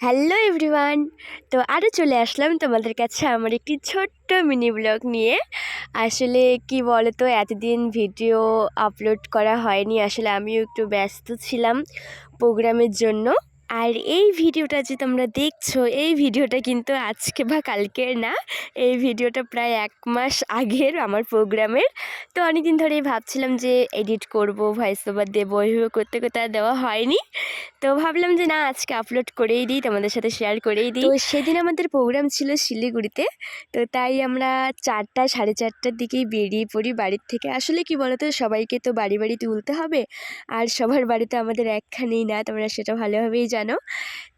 Hello everyone তো আরও চলে আসলাম তোমাদের কাছে আমার একটি ছোট্ট মিনি ব্লগ নিয়ে। আসলে কি বলো তো এতদিন ভিডিও আপলোড করা হয়নি। আসলে আমিও একটু ব্যস্ত ছিলাম প্রোগ্রামের জন্য। আর এই ভিডিওটা যে তোমরা দেখছ, এই ভিডিওটা কিন্তু আজকে বা কালকের না, এই ভিডিওটা প্রায় এক মাস আগের আমার প্রোগ্রামের। তো অনেকদিন ধরেই ভাবছিলাম যে এডিট করব, ভয়েস ওভার দেবো, এইভাবে করতে করতে আর দেওয়া হয়নি। তো ভাবলাম যে না, আজকে আপলোড করেই দিই, তোমাদের সাথে শেয়ার করেই দিই। তো সেদিন আমাদের প্রোগ্রাম ছিল শিলিগুড়িতে, তো তাই আমরা চারটা, সাড়ে চারটার দিকেই বেরিয়ে পড়ি বাড়ির থেকে। আসলে কি বলতো, সবাইকে তো বাড়ি বাড়ি তুলতে হবে, আর সবার বাড়িতে আমাদের একখানেই না, তোমরা সেটা ভালোভাবেই জানো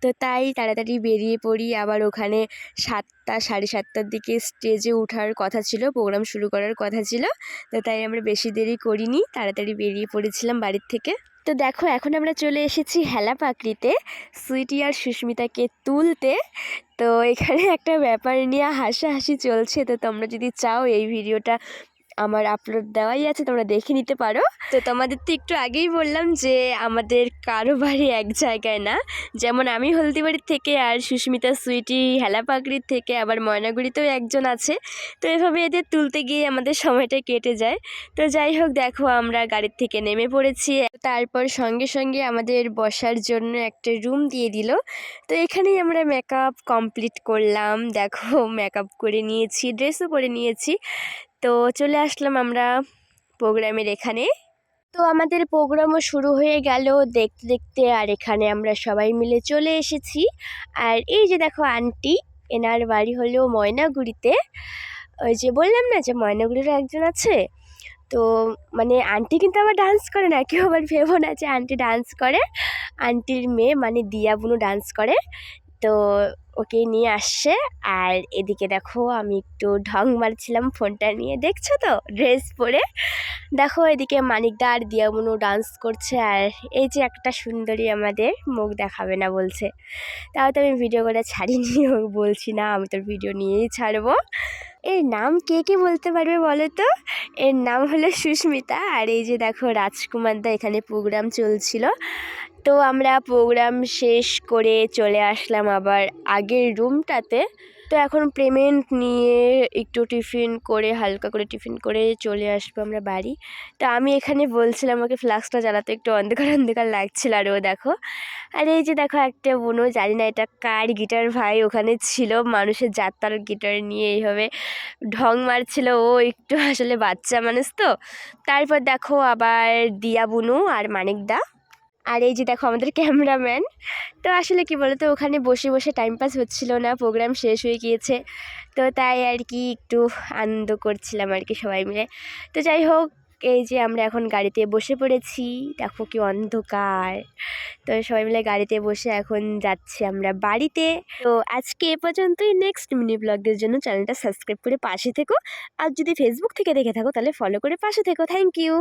তো তাই তাড়াতাড়ি বেরিয়ে পড়ি। আবার ওখানে সাতটা, সাড়ে সাতটার দিকে স্টেজে ওঠার কথা ছিল প্রোগ্রাম শুরু করার কথা ছিল। তো তাই আমরা বেশি দেরি করিনি, তাড়াতাড়ি বেরিয়ে পড়েছিলাম বাড়ির থেকে। তো দেখো, এখন আমরা চলে এসেছি হেলা পাকড়িতে সুইটি আর সুস্মিতাকে তুলতে। তো এখানে একটা ব্যাপার নিয়ে হাসাহাসি চলছে। তো তোমরা যদি চাও এই ভিডিওটা আমার আপলোড দেওয়াই আছে, তোমরা দেখে নিতে পারো। তো তোমাদের তো একটু আগেই বললাম যে, আমাদের কারও বাড়ি এক জায়গায় না। যেমন আমি হলদিবাড়ির থেকে আর সুস্মিতা সুইটি হেলাপাকড়ির থেকে আবার ময়নাগুড়িতেও একজন আছে। তো এভাবে এদের তুলতে গিয়ে আমাদের সময়টা কেটে যায়। তো যাই হোক, দেখো আমরা গাড়ির থেকে নেমে পড়েছি। তারপর সঙ্গে সঙ্গে আমাদের বসার জন্য একটা রুম দিয়ে দিল। তো এখানেই আমরা মেকআপ কমপ্লিট করলাম। দেখো মেকআপ করে নিয়েছি ড্রেসও পরে নিয়েছি। তো চলে আসলাম আমরা প্রোগ্রামের এখানে। তো আমাদের প্রোগ্রামও শুরু হয়ে গেল দেখতে দেখতে, আর এখানে আমরা সবাই মিলে চলে এসেছি। আর এই যে দেখো আন্টি, এনার বাড়ি হলো ময়নাগুড়িতে। ওই যে বললাম না যে ময়নাগুড়িরও একজন আছে? তো মানে আন্টি কিন্তু আবার ডান্স করে না, কেউ আবার ভেবো না যে আন্টি ডান্স করে। আন্টির মেয়ে মানে দিয়া বুনু ডান্স করে। তো ওকে নিয়ে আসছে। আর এদিকে দেখো আমি একটু ঢং মারছিলাম ফোনটা নিয়ে, দেখছ তো? ড্রেস পরে। দেখো এদিকে মানিকদা আর দিয়ামুনু ডান্স করছে আর এই যে একটা সুন্দরী আমাদের মুখ দেখাবে না বলছে। তাও তো আমি ভিডিও করে ছাড়িনি বলছি না আমি তোর ভিডিও নিয়েই ছাড়বো। এর নাম কে কে বলতে পারবে বলো তো? এর নাম হলো সুস্মিতা। আর এই যে দেখো রাজকুমারদা এখানে প্রোগ্রাম চলছিল। তো আমরা প্রোগ্রাম শেষ করে চলে আসলাম আবার আগের রুমটাতে তো এখন পেমেন্ট নিয়ে একটু টিফিন করে, হালকা করে টিফিন করে চলে আসব আমরা বাড়ি। তো আমি এখানে বলছিলাম আমাকে ফ্লাক্সটা জ্বালাতে একটু অন্ধকার অন্ধকার লাগছিল আর ও দেখো। আর এই যে দেখো একটা বোনও জানি না এটা কার গিটার ভাই, ওখানে ছিল মানুষের যাত্রার গিটার নিয়ে এইভাবে ঢং মারছিল। ও একটু আসলে বাচ্চা মানুষ তো। তারপর দেখো আবার দিয়া বুনু আর মানিকদা আর এই যে দেখো আমাদের ক্যামেরাম্যান। তো আসলে কি বলতো, ওখানে বসে বসে টাইম পাস হচ্ছিল না প্রোগ্রাম শেষ হয়ে গিয়েছে। তো তাই আর কি একটু আনন্দ করছিলাম আর কি সবাই মিলে। তো যাই হোক, এই যে আমরা এখন গাড়িতে বসে পড়েছি, দেখো কি অন্ধকার। তো সবাই মিলে গাড়িতে বসে এখন যাচ্ছি আমরা বাড়িতে। তো আজকে এ পর্যন্তই নেক্সট মিনি ব্লগদের জন্য চ্যানেলটা সাবস্ক্রাইব করে পাশে থেকো। আর যদি ফেসবুক থেকে দেখে থাকো, তাহলে ফলো করে পাশে থেকো। Thank you